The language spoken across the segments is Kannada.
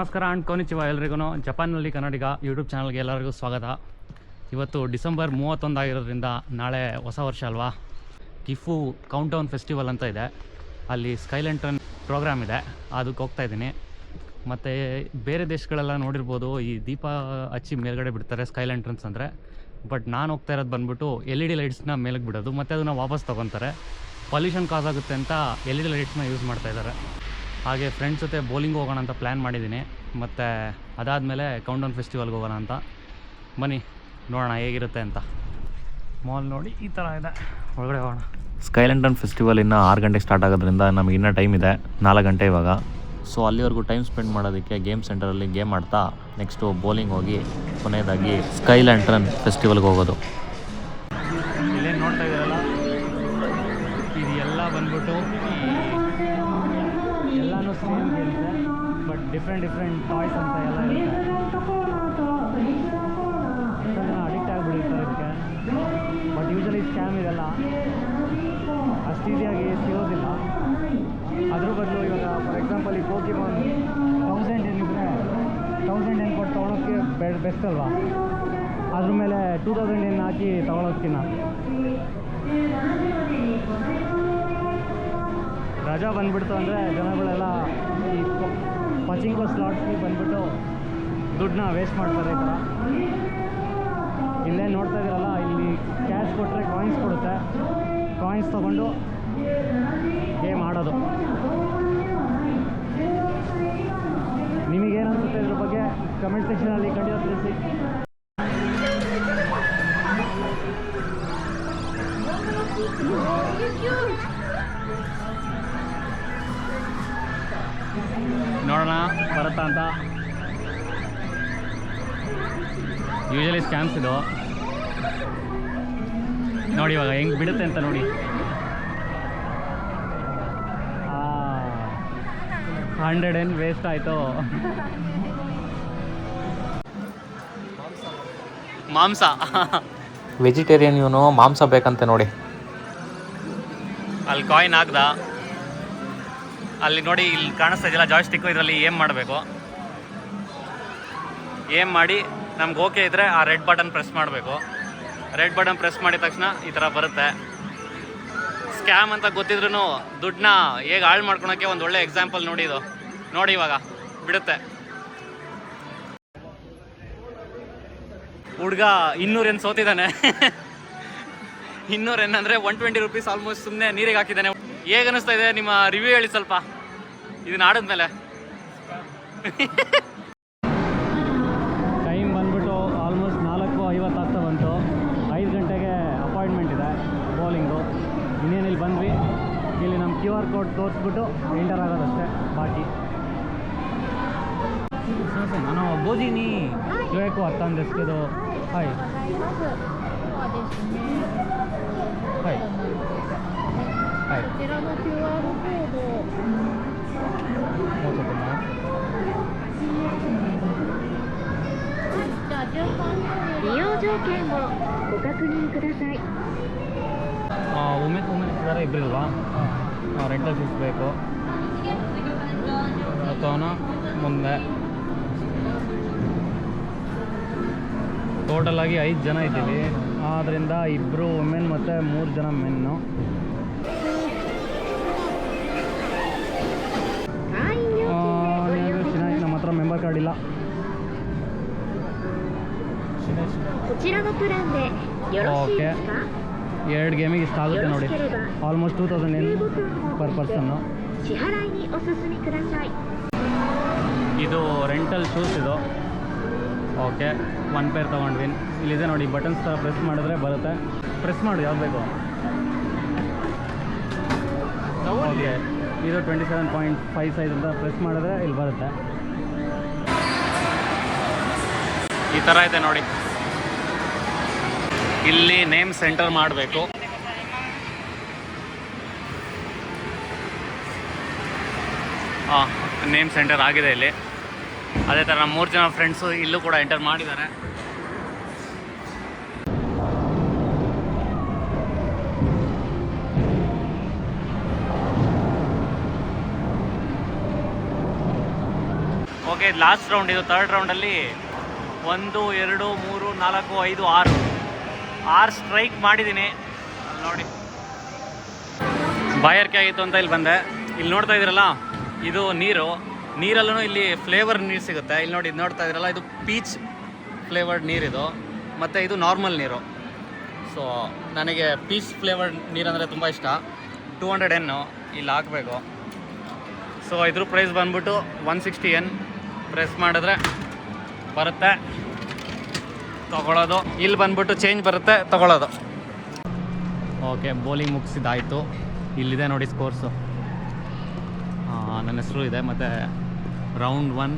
ನಮಸ್ಕಾರ ಅಂಡ್ ಕೋನಿಚಿವ ಎಲ್ರಿಗೂ ಜಪಾನ್ನಲ್ಲಿ ಕನ್ನಡಿಗ ಯೂಟ್ಯೂಬ್ ಚಾನಲ್ಗೆ ಎಲ್ಲರಿಗೂ ಸ್ವಾಗತ. ಇವತ್ತು ಡಿಸೆಂಬರ್ ಮೂವತ್ತೊಂದಾಗಿರೋದ್ರಿಂದ ನಾಳೆ ಹೊಸ ವರ್ಷ ಅಲ್ವಾ? ಕಿಫು ಕೌಂಟ್ ಡೌನ್ ಫೆಸ್ಟಿವಲ್ ಅಂತ ಇದೆ. ಅಲ್ಲಿ ಸ್ಕೈಲೆಂಟನ್ ಪ್ರೋಗ್ರಾಮ್ ಇದೆ. ಅದಕ್ಕೆ ಹೋಗ್ತಾ ಇದ್ದೀನಿ. ಮತ್ತು ಬೇರೆ ದೇಶಗಳೆಲ್ಲ ನೋಡಿರ್ಬೋದು, ಈ ದೀಪ ಹಚ್ಚಿ ಮೇಲ್ಗಡೆ ಬಿಡ್ತಾರೆ ಸ್ಕೈಲೆಂಟ್ರನ್ಸ್ ಅಂದರೆ. ಬಟ್ ನಾನು ಹೋಗ್ತಾ ಇರೋದು ಬಂದ್ಬಿಟ್ಟು ಎಲ್ ಇ ಡಿ ಲೈಟ್ಸ್ನ ಮೇಲಕ್ಕೆ ಬಿಡೋದು. ಮತ್ತು ಅದನ್ನು ವಾಪಸ್ ತೊಗೊತಾರೆ. ಪೊಲ್ಯೂಷನ್ ಕಾಸ್ ಆಗುತ್ತೆ ಅಂತ ಎಲ್ ಇ ಡಿ ಲೈಟ್ಸ್ನ ಯೂಸ್ ಮಾಡ್ತಾ ಇದ್ದಾರೆ. ಹಾಗೆ ಫ್ರೆಂಡ್ಸ್ ಜೊತೆ ಬೌಲಿಂಗ್ ಹೋಗೋಣ ಅಂತ ಪ್ಲ್ಯಾನ್ ಮಾಡಿದ್ದೀನಿ. ಮತ್ತು ಅದಾದಮೇಲೆ ಕೌಂಟೌನ್ ಫೆಸ್ಟಿವಲ್ಗೆ ಹೋಗೋಣ ಅಂತ. ಬನ್ನಿ ನೋಡೋಣ ಹೇಗಿರುತ್ತೆ ಅಂತ. ಮಾಲ್ ನೋಡಿ ಈ ಥರ ಇದೆ. ಒಳಗಡೆ ಹೋಗೋಣ. ಸ್ಕೈಲೆಂಟನ್ ಫೆಸ್ಟಿವಲ್ ಇನ್ನು ಆರು ಗಂಟೆಗೆ ಸ್ಟಾರ್ಟ್ ಆಗೋದ್ರಿಂದ ನಮಗೆ ಇನ್ನೂ ಟೈಮ್ ಇದೆ. ನಾಲ್ಕು ಗಂಟೆ ಇವಾಗ. ಸೊ ಅಲ್ಲಿವರೆಗೂ ಟೈಮ್ ಸ್ಪೆಂಡ್ ಮಾಡೋದಕ್ಕೆ ಗೇಮ್ ಸೆಂಟರಲ್ಲಿ ಗೇಮ್ ಆಡ್ತಾ ನೆಕ್ಸ್ಟು ಬೌಲಿಂಗ್ ಹೋಗಿ ಕೊನೆಯದಾಗಿ ಸ್ಕೈಲ್ಯಾಂಟ್ರನ್ ಫೆಸ್ಟಿವಲ್ಗೆ ಹೋಗೋದು. ಇಲ್ಲೇನು ನೋಡ್ತಾ ಇದ್ದೀರಲ್ಲ? ಇದು ಎಲ್ಲ ಬಂದ್ಬಿಟ್ಟು ಎಲ್ಲನೂ ಸೇಮ್ ಇರುತ್ತೆ ಬಟ್ ಡಿಫ್ರೆಂಟ್ ಡಿಫ್ರೆಂಟ್ ಟಾಯ್ಸ್ ಅಂತ ಎಲ್ಲ ಇರುತ್ತೆ. ಅಡಿಕ್ಟ್ ಆಗಿಬಿಡುತ್ತೆ ಅದಕ್ಕೆ. ಬಟ್ ಯೂಶಲಿ ಸ್ಕ್ಯಾಮ್ ಇದೆಲ್ಲ. ಅಷ್ಟು ಈಸಿಯಾಗಿ ಸಿಗೋದಿಲ್ಲ. ಅದ್ರ ಬದಲು ಇವಾಗ ಫಾರ್ ಎಕ್ಸಾಂಪಲ್ ಈ ಪೋಕಿಮಾನ್ ತೌಸಂಡ್ ಏನಿದ್ರೆ ತೌಸಂಡ್ ಏನು ಕೊಟ್ಟು ತೊಗೊಳೋಕ್ಕೆ ಬೆ ಬೆಸ್ಟ್ ಅಲ್ವಾ? ಅದ್ರ ಮೇಲೆ ಟೂ ತೌಸಂಡ್ ಏನು ಹಾಕಿ ತೊಗೊಳೋದ್ಕಿನ್ನ ರಜಾ ಬಂದ್ಬಿಡ್ತು ಅಂದರೆ ಜನಗಳೆಲ್ಲ ಈ ಬಸ್ ಸ್ಲಾಟ್ಸ್ಗೆ ಬಂದ್ಬಿಟ್ಟು ದುಡ್ಡನ್ನ ವೇಸ್ಟ್ ಮಾಡ್ತಾರೆ ಈ ಥರ. ಇಲ್ಲೇ ನೋಡ್ತಾ ಇದ್ದೀರಲ್ಲ, ಇಲ್ಲಿ ಕ್ಯಾಶ್ ಕೊಟ್ಟರೆ ಕಾಯಿನ್ಸ್ ಕೊಡುತ್ತೆ. ಕಾಯಿನ್ಸ್ ತೊಗೊಂಡು ಗೇಮ್ ಆಡೋದು. ನಿಮಗೇನು ಅನ್ಸುತ್ತೆ ಇದ್ರ ಬಗ್ಗೆ ಕಮೆಂಟ್ ಸೆಕ್ಷನಲ್ಲಿ ಖಂಡಿತ ತಿಳಿಸಿ. ಬರುತ್ತಾ ಅಂತ. ಯೂಶಲಿ ಸ್ಕ್ಯಾಮ್ಸ್ ಇದು. ನೋಡಿ ಇವಾಗ ಹೆಂಗೆ ಬಿಡುತ್ತೆ ಅಂತ ನೋಡಿ. ಹಂಡ್ರೆಡ್ ಏನು ವೇಸ್ಟ್ ಆಯಿತು. ಮಾಂಸ. ವೆಜಿಟೇರಿಯನ್ ಇವನು ಮಾಂಸ ಬೇಕಂತೆ ನೋಡಿ. ಅಲ್ಲಿ ಕಾಯಿನ್ ಹಾಕ್ದ. ಅಲ್ಲಿ ನೋಡಿ ಇಲ್ಲಿ ಕಾಣಿಸ್ತಾ ಇದೆಯಲ್ಲ ಜಾಯ್ಸ್ಟಿಕ್ಕು ಇದರಲ್ಲಿ ಏಮ್ ಮಾಡಬೇಕು. ಏಮ್ ಮಾಡಿ, ನಮ್ಗೆ ಓಕೆ ಇದ್ದರೆ ಆ ರೆಡ್ ಬಟನ್ ಪ್ರೆಸ್ ಮಾಡಬೇಕು. ರೆಡ್ ಬಟನ್ ಪ್ರೆಸ್ ಮಾಡಿದ ತಕ್ಷಣ ಈ ಥರ ಬರುತ್ತೆ. ಸ್ಕ್ಯಾಮ್ ಅಂತ ಗೊತ್ತಿದ್ರೂ ದುಡ್ಡನ್ನ ಹೇಗೆ ಹಾಳು ಮಾಡ್ಕೊಳಕ್ಕೆ ಒಂದು ಒಳ್ಳೆ ಎಕ್ಸಾಂಪಲ್ ನೋಡಿ ಇದು. ನೋಡಿ ಇವಾಗ, ಬಿಡುತ್ತೆ. ಹುಡುಗ ಇನ್ನೂರೇನು ಸೋತಿದ್ದಾನೆ. ಇನ್ನೂರು ಏನಂದ್ರೆ ಒನ್ ಟ್ವೆಂಟಿ ರುಪೀಸ್ ಆಲ್ಮೋಸ್ಟ್ ಸುಮ್ಮನೆ ನೀರಿಗೆ ಹಾಕಿದ್ದಾನೆ. ಹೇಗೆ ಅನಿಸ್ತಾ ಇದೆ ನಿಮ್ಮ ರಿವ್ಯೂ ಹೇಳಿ ಸ್ವಲ್ಪ. ಇದನ್ನ ಆಡಿದ್ಮೇಲೆ ಟೈಮ್ ಬಂದ್ಬಿಟ್ಟು ಆಲ್ಮೋಸ್ಟ್ ನಾಲ್ಕು ಐವತ್ತು ಆಗ್ತಾ ಬಂತು. ಐದು ಗಂಟೆಗೆ ಅಪಾಯಿಂಟ್ಮೆಂಟ್ ಇದೆ ಬೌಲಿಂಗು ಇನ್ನೇನು ಇಲ್ಲಿ ಬಂದ್ವಿ? ಇಲ್ಲಿ ನಮ್ಮ ಕ್ಯೂ ಆರ್ ಕೋಡ್ ತೋರಿಸ್ಬಿಟ್ಟು ಎಂಟರ್ ಆಗೋದಷ್ಟೇ ಬಾಕಿ. ನಾನು ಬೋದಿನಿ ಬೇಕು ಅರ್ಥ ಅಂದಿಸ್ಕೋದು hi hi はいはいこちらの QR コードをもうちょっと前じゃあ順番に利用条件をご確認ください。 women women ಇದ್ದಾರೆ ಇಬ್ಬರಿಲ್ವಾ ರೆಂಟಲ್ ಶೂಸ್ ಬೇಕು ಅಥವಾ ಮುಂದೆ ಟೋಟಲ್ ಆಗಿ ಐದು ಜನ ಇದ್ದೀವಿ ಆದ್ದರಿಂದ ಇಬ್ಬರು ವುಮೆನ್ ಮತ್ತು ಮೂರು ಜನ ಮೆನ್ನು ನಮ್ಮ ಹತ್ರ ಮೆಂಬರ್ ಕಾರ್ಡ್ ಇಲ್ಲ こちらのプランでよろしいですか ಎರಡು ಗೇಮಿಗೆ ಇಷ್ಟ ಆಗುತ್ತೆ ನೋಡಿ ಆಲ್ಮೋಸ್ಟ್ ಟೂ ತೌಸಂಡ್ ಏನು ಪರ್ ಪರ್ಸನ್ನು 支払いにお進みください。 ಇದು ರೆಂಟಲ್ ಶೂಸ್ ಇದು ಓಕೆ ಒನ್ ಪೇರ್ ತೊಗೊಂಡ್ವಿ ಇಲ್ಲಿದೆ ನೋಡಿ ಬಟನ್ಸ್ ಥರ ಪ್ರೆಸ್ ಮಾಡಿದ್ರೆ ಬರುತ್ತೆ ಪ್ರೆಸ್ ಮಾಡು ಯಾವ್ದು ಬೇಕು ಓಕೆ ಇದು twenty seven point five size ಅಂತ ಪ್ರೆಸ್ ಮಾಡಿದ್ರೆ ಇಲ್ಲಿ ಬರುತ್ತೆ ಈ ಥರ ಇದೆ ನೋಡಿ. ಇಲ್ಲಿ ನೇಮ್ ಸೆಂಟರ್ ಮಾಡಬೇಕು. ಹಾಂ ನೇಮ್ ಸೆಂಟರ್ ಆಗಿದೆ ಇಲ್ಲಿ. ಅದೇ ಥರ ನಮ್ಮ ಮೂರು ಜನ ಫ್ರೆಂಡ್ಸು ಇಲ್ಲೂ ಕೂಡ ಎಂಟರ್ ಮಾಡಿದ್ದಾರೆ. ಓಕೆ ಲಾಸ್ಟ್ ರೌಂಡ್ ಇದು ತರ್ಡ್ ರೌಂಡಲ್ಲಿ ಒಂದು, ಎರಡು, ಮೂರು, ನಾಲ್ಕು, ಐದು, ಆರು. ಆರು ಸ್ಟ್ರೈಕ್ ಮಾಡಿದ್ದೀನಿ. ನೋಡಿ. ಬಾಯರ್ಕೆ ಆಗಿತ್ತು ಅಂತ ಇಲ್ಲಿ ಬಂದೆ. ಇಲ್ಲಿ ನೋಡ್ತಾ ಇದ್ದೀರಲ್ಲ, ಇದು ನೀರು. ನೀರಲ್ಲೂ ಇಲ್ಲಿ ಫ್ಲೇವರ್ ನೀರು ಸಿಗುತ್ತೆ. ಇಲ್ಲಿ ನೋಡಿ, ಇದು ನೋಡ್ತಾ ಇದ್ದೀರಲ್ಲ, ಇದು ಪೀಚ್ ಫ್ಲೇವರ್ಡ್ ನೀರಿದು ಮತ್ತು ಇದು ನಾರ್ಮಲ್ ನೀರು. ಸೊ ನನಗೆ ಪೀಚ್ ಫ್ಲೇವರ್ಡ್ ನೀರಂದರೆ ತುಂಬ ಇಷ್ಟ. ಟೂ ಹಂಡ್ರೆಡ್ ಎನ್ನು ಇಲ್ಲಿ ಹಾಕಬೇಕು. ಸೊ ಇದ್ರ ಪ್ರೈಸ್ ಬಂದ್ಬಿಟ್ಟು ಒನ್ ಸಿಕ್ಸ್ಟಿ ಎನ್ ಪ್ರೆಸ್ ಮಾಡಿದ್ರೆ ಬರುತ್ತೆ. ತಗೊಳ್ಳೋದು. ಇಲ್ಲಿ ಬಂದ್ಬಿಟ್ಟು ಚೇಂಜ್ ಬರುತ್ತೆ, ತಗೊಳ್ಳೋದು. ಓಕೆ ಬೌಲಿಂಗ್ ಮುಗಿಸಿದಾಯಿತು ಇಲ್ಲಿದೆ ನೋಡಿ ಸ್ಕೋರ್ಸು ನನ್ನ ಹೆಸರು ಇದೆ, ಮತ್ತು round one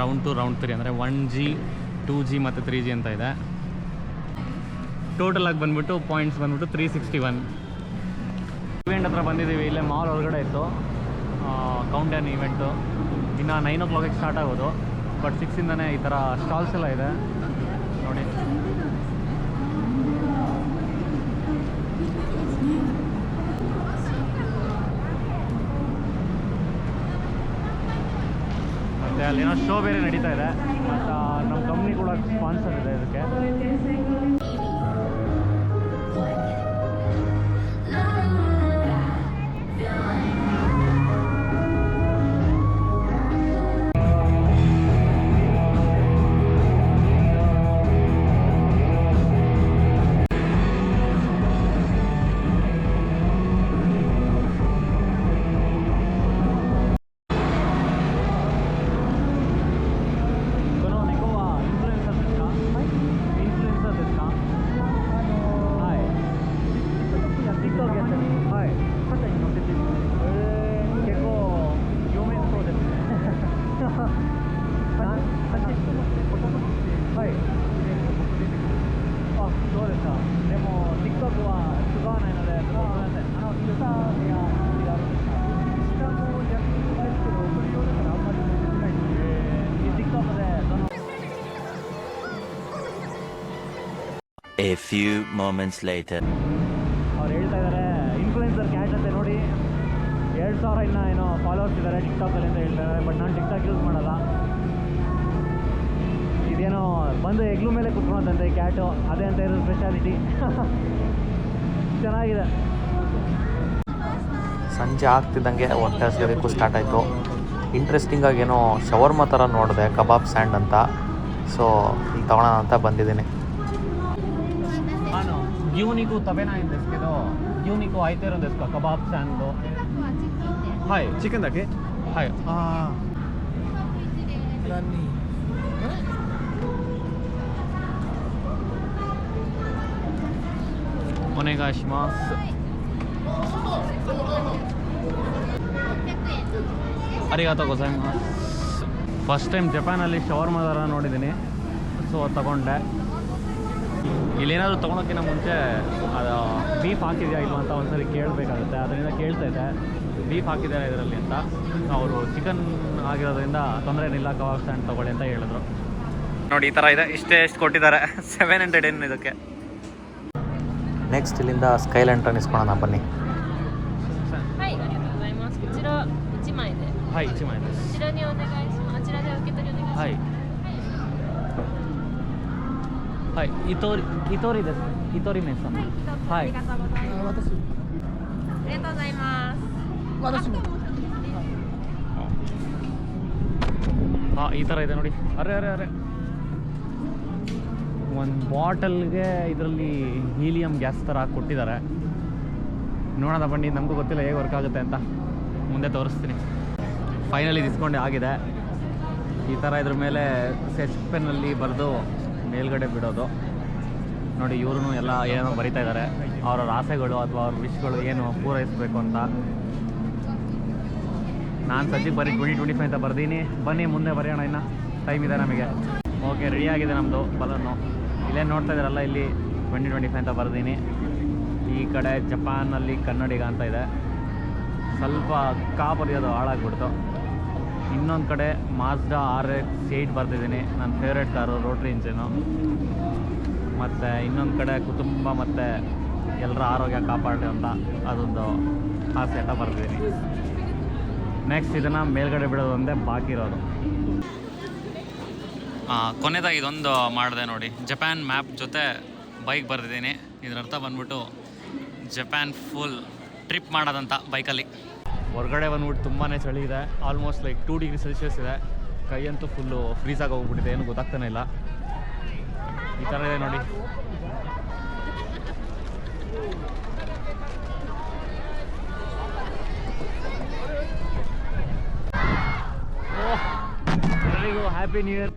round two round three ಅಂದರೆ ಒನ್ ಜಿ ಟೂ ಜಿ ಮತ್ತು ತ್ರೀ ಜಿ ಅಂತ ಇದೆ. ಟೋಟಲಾಗಿ ಬಂದ್ಬಿಟ್ಟು ಪಾಯಿಂಟ್ಸ್ ಬಂದ್ಬಿಟ್ಟು ತ್ರೀ ಸಿಕ್ಸ್ಟಿ ಒನ್ ಇವೆಂಟ್ ಹತ್ರ ಬಂದಿದ್ದೀವಿ, ಇಲ್ಲೇ ಮಾಲ್ ಒಳಗಡೆ ಇತ್ತು. ಕೌಂಟನ್ ಇವೆಂಟು ಇನ್ನು ನೈನ್ ಓ ಕ್ಲಾಕಿಗೆ ಸ್ಟಾರ್ಟ್ ಆಗೋದು. ಬಟ್ ಸಿಕ್ಸಿಂದನೇ ಈ ಥರ ಸ್ಟಾಲ್ಸ್ ಎಲ್ಲ ಇದೆ. ನೋಡಿ. ಮತ್ತು ಅಲ್ಲೇನೋ ಶೋ ಬೇರೆ ನಡೀತಾ ಇದೆ. ಮತ್ತು ನಮ್ಮ ಕಂಪ್ನಿ ಕೂಡ ಸ್ಪಾನ್ಸರ್ ಇದೆ ಇದಕ್ಕೆ. A few moments later. ಅವ್ರು ಹೇಳ್ತಾ ಇದ್ದಾರೆ ಇನ್ಫ್ಲೂಯೆನ್ಸರ್ ಕ್ಯಾಶ್ ಅಂತ ನೋಡಿ. ಎರಡು ಸಾವಿರ ಇನ್ನ ಏನೋ ಫಾಲೋವರ್ಸ್ ಇದ್ದಾರೆ ಟಿಕ್ಟಾಕಲ್ಲಿ ಅಂತ ಹೇಳ್ತಾರೆ ಬಟ್ ನಾನು ಟಿಕ್ಟಾಕ್ ಯೂಸ್ ಮಾಡಲ್ಲ. ಇದೇನೋ ಬಂದು ಹೆಗ್ಲು ಮೇಲೆ ಕುತ್ಕೊಳತ್ತಂತೆ ಈ ಕ್ಯಾಟು ಅದೇ ಅಂತ ಇರೋ ಸ್ಪೆಷಾಲಿಟಿ ಚೆನ್ನಾಗಿದೆ. ಸಂಜೆ ಆಗ್ತಿದ್ದಂಗೆ ಹೊಟ್ಟೆ ಹಸಿಯೋದಕ್ಕೂ ಸ್ಟಾರ್ಟ್ ಆಯಿತು. ಇಂಟ್ರೆಸ್ಟಿಂಗಾಗಿ ಏನೋ ಶವರ್ಮ ಥರ ನೋಡಿದೆ ಕಬಾಬ್ ಸ್ಯಾಂಡ್ ಅಂತ. ಸೊ ಇಲ್ಲಿ ತೊಗೊಳೋಣ ಅಂತ ಬಂದಿದ್ದೀನಿ. ನಾನು ಯೂನಿಗೂ ತಬೇನಾ ಇನ್ですけどಯೂನಿಗೂ ಆಯ್ತಾ ಇರೋですかಕಬಾಬ್ sand hi chicken ದಕ್ಕೆ hi ああ何 お願いしますありがとうございますಫಸ್ಟ್ time ಜಪಾನಲ್ಲಿ shawarma ಥರ ನೋಡಿದ್ದೀನಿ ಸೊ ತಗೊಂಡೆ ಇಲ್ಲೇನಾದರೂ ತೊಗೊಳೋಕ್ಕಿಂತ ಮುಂಚೆ ಅದು ಬೀಫ್ ಹಾಕಿದೆಯಾ ಇಲ್ವಾ ಅಂತ ಒಂದ್ಸರಿ ಕೇಳಬೇಕಾಗುತ್ತೆ. ಅದರಿಂದ ಕೇಳ್ತಾ ಕೇಳ್ತೈತೆ ಬೀಫ್ ಹಾಕಿದ್ದಾರೆ ಇದರಲ್ಲಿ ಅಂತ. ಅವರು ಚಿಕನ್ ಆಗಿರೋದ್ರಿಂದ ತೊಂದರೆ ಏನಿಲ್ಲ ಕಬಾಬ್ ಸ್ಟ್ಯಾಂಡ್ ತೊಗೊಳ್ಳಿ ಅಂತ ಹೇಳಿದ್ರು. ನೋಡಿ ಈ ಥರ ಇದೆ. ಇಷ್ಟೇ ಎಷ್ಟು ಕೊಟ್ಟಿದ್ದಾರೆ. ಸೆವೆನ್ ಹಂಡ್ರೆಡ್ ಏನು ಇದಕ್ಕೆ? ನೆಕ್ಸ್ಟ್ ಇಲ್ಲಿಂದ ಸ್ಕೈ ಲ್ಯಾಂಟರ್ನ್ ಬನ್ನಿ. ಹಾಯ್ ಹಾಯ್ はいはい、イトリ、イトリです。イトリメンさん。はいありがとうございます私ありがとうございます私も ಹಾಂ ಈ ಥರ ಇದೆ ನೋಡಿ ಅರೆ ಅರೆ ಅರೆ ಒಂದು ಬಾಟಲ್ಗೆ ಇದರಲ್ಲಿ ಹೀಲಿಯಂ ಗ್ಯಾಸ್ ಥರ ಕೊಟ್ಟಿದ್ದಾರೆ ನೋಡೋಣ ಬನ್ನಿ ನಮಗೂ ಗೊತ್ತಿಲ್ಲ ಹೇಗೆ ವರ್ಕ್ ಆಗುತ್ತೆ ಅಂತ ಮುಂದೆ ತೋರಿಸ್ತೀನಿ ಫೈನಲಿ ಇಸ್ಕೊಂಡೆ ಆಗಿದೆ ಈ ಥರ ಇದ್ರ ಮೇಲೆ ಸೆಚ್ ಪೆನ್ನಲ್ಲಿ ಬರೆದು ಮೇಲ್ಗಡೆ ಬಿಡೋದು. ನೋಡಿ ಇವ್ರೂ ಎಲ್ಲ ಏನೋ ಬರಿತಾ ಇದ್ದಾರೆ ಅವರ ಆಸೆಗಳು ಅಥವಾ ಅವ್ರ ವಿಶ್ಗಳು ಏನು ಪೂರೈಸಬೇಕು ಅಂತ. ನಾನು ಸದ್ಯಕ್ಕೆ ಬರೀ ಟ್ವೆಂಟಿ ಟ್ವೆಂಟಿ ಫೈವ್ ಅಂತ ಬರ್ದೀನಿ. ಬನ್ನಿ, ಮುಂದೆ ಬರೆಯೋಣ ಇನ್ನು. ಟೈಮ್ ಇದೆ ನಮಗೆ. ಓಕೆ ರೆಡಿ ಆಗಿದೆ ನಮ್ಮದು ಬಲನ್ನು ಇಲ್ಲೇ ನೋಡ್ತಾ ಇದ್ದಾರಲ್ಲ, ಇಲ್ಲಿ ಟ್ವೆಂಟಿ ಟ್ವೆಂಟಿ ಫೈವ್ ಅಂತ ಬರ್ದೀನಿ. ಈ ಕಡೆ ಜಪಾನಲ್ಲಿ ಕನ್ನಡಿಗ ಅಂತ ಇದೆ. ಸ್ವಲ್ಪ ಕಾಪರಿಯೋದು ಹಾಳಾಗ್ಬಿಡ್ತು. ಇನ್ನೊಂದು ಕಡೆ ಮಾಸ್ಡಾ ಆರ್ ಎಕ್ಸ್ ಏಯ್ಟ್ ಬರ್ತಿದ್ದೀನಿ ನನ್ನ ಫೇವ್ರೇಟ್ ಕಾರು ರೋಟ್ರಿ ಇಂಜಿನು ಮತ್ತು ಇನ್ನೊಂದು ಕಡೆ ಕುಟುಂಬ ಮತ್ತು ಎಲ್ಲರ ಆರೋಗ್ಯ ಕಾಪಾಡಿ ಅಂತ ಅದೊಂದು ಆಸೆ ಅಂತ ಬರ್ತಿದ್ದೀನಿ ನೆಕ್ಸ್ಟ್ ಇದನ್ನು ಮೇಲ್ಗಡೆ ಬಿಡೋದು ಒಂದೇ ಬಾಕಿ ಇರೋದು. ಕೊನೆದಾಗಿ ಇದೊಂದು ಮಾಡಿದೆ ನೋಡಿ. ಜಪಾನ್ ಮ್ಯಾಪ್ ಜೊತೆ ಬೈಕ್ ಬರ್ತಿದ್ದೀನಿ ಇದರರ್ಥ ಬಂದ್ಬಿಟ್ಟು ಜಪಾನ್ ಫುಲ್ ಟ್ರಿಪ್ ಮಾಡೋದಂತ ಬೈಕಲ್ಲಿ ಹೊರಗಡೆ ಬಂದ್ಬಿಟ್ಟು ತುಂಬಾ ಚಳಿ ಇದೆ almost like two degree Celsius ಇದೆ. ಕೈಯಂತೂ ಫುಲ್ಲು ಫ್ರೀಸಾಗಿ ಹೋಗ್ಬಿಟ್ಟಿದೆ ಏನು ಗೊತ್ತಾಗ್ತಾನೆ ಇಲ್ಲ. ಈ ಥರ ಇದೆ ನೋಡಿ. ಎಲ್ಲರಿಗೂ ಹ್ಯಾಪಿ ನ್ಯೂ ಇಯರ್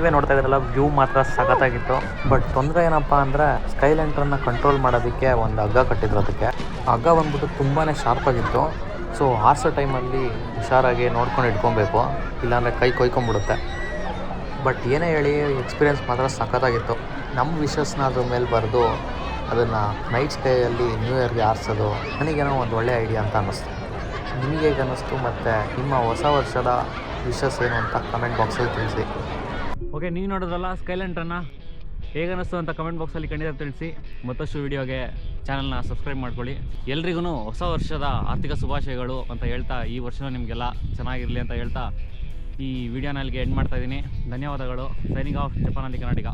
ನೀವೇ ನೋಡ್ತಾ ಇದ್ರಲ್ಲ ವ್ಯೂ ಮಾತ್ರ ಸಖತ್ತಾಗಿತ್ತು ಬಟ್ ತೊಂದರೆ ಏನಪ್ಪ ಅಂದರೆ ಸ್ಕೈಲ್ಯಾಂಟ್ರನ್ನ ಕಂಟ್ರೋಲ್ ಮಾಡೋದಕ್ಕೆ ಒಂದು ಹಗ್ಗ ಕಟ್ಟಿದ್ರು ಅದಕ್ಕೆ. ಹಗ್ಗ ಬಂದ್ಬಿಟ್ಟು ತುಂಬಾ ಶಾರ್ಪಾಗಿತ್ತು ಸೊ ಆರ್ಸೋ ಟೈಮಲ್ಲಿ ಹುಷಾರಾಗಿ ನೋಡ್ಕೊಂಡು ಇಟ್ಕೊಬೇಕು. ಇಲ್ಲಾಂದರೆ ಕೈ ಕೊಯ್ಕೊಂಬಿಡುತ್ತೆ ಬಟ್ ಏನೇ ಹೇಳಿ ಎಕ್ಸ್ಪೀರಿಯೆನ್ಸ್ ಮಾತ್ರ ಸಖತ್ತಾಗಿತ್ತು ನಮ್ಮ ವಿಷಸ್ನ ಅದ್ರ ಮೇಲೆ ಬರೆದು ಅದನ್ನು ನೈಟ್ ಸ್ಟೇಯಲ್ಲಿ ನ್ಯೂ ಇಯರ್ಗೆ ಆರಿಸೋದು ನನಗೇನೋ ಒಂದು ಒಳ್ಳೆಯ ಐಡಿಯಾ ಅಂತ ಅನ್ನಿಸ್ತು. ನಿಮಗೆ ಅನ್ನಿಸ್ತು, ಮತ್ತು ನಿಮ್ಮ ಹೊಸ ವರ್ಷದ ವಿಷಸ್ ಏನು ಅಂತ ಕಮೆಂಟ್ ಬಾಕ್ಸಲ್ಲಿ ತಿಳಿಸಿ. ಓಕೆ, ನೀವು ನೋಡೋದಲ್ಲ ಸ್ಕೈಲೆಂಟ್ರನ್ನ ಹೇಗೆ ಅನ್ನಿಸ್ತು ಅಂತ ಕಮೆಂಟ್ ಬಾಕ್ಸಲ್ಲಿ ಖಂಡಿತ ತಿಳಿಸಿ. ಮತ್ತಷ್ಟು ವೀಡಿಯೋಗೆ ಚಾನಲ್ನ ಸಬ್ಸ್ಕ್ರೈಬ್ ಮಾಡ್ಕೊಳ್ಳಿ. ಎಲ್ರಿಗೂ ಹೊಸ ವರ್ಷದ ಆರ್ಥಿಕ ಶುಭಾಶಯಗಳು ಅಂತ ಹೇಳ್ತಾ ಈ ವರ್ಷ ನಿಮಗೆಲ್ಲ ಚೆನ್ನಾಗಿರಲಿ ಅಂತ ಹೇಳ್ತಾ ಈ ವಿಡಿಯೋನ ಅಲ್ಲಿಗೆ ಎಂಡ್ ಮಾಡ್ತಾ ಇದ್ದೀನಿ. ಧನ್ಯವಾದಗಳು. Signing off ಜಪಾನಲ್ಲಿ Karnataka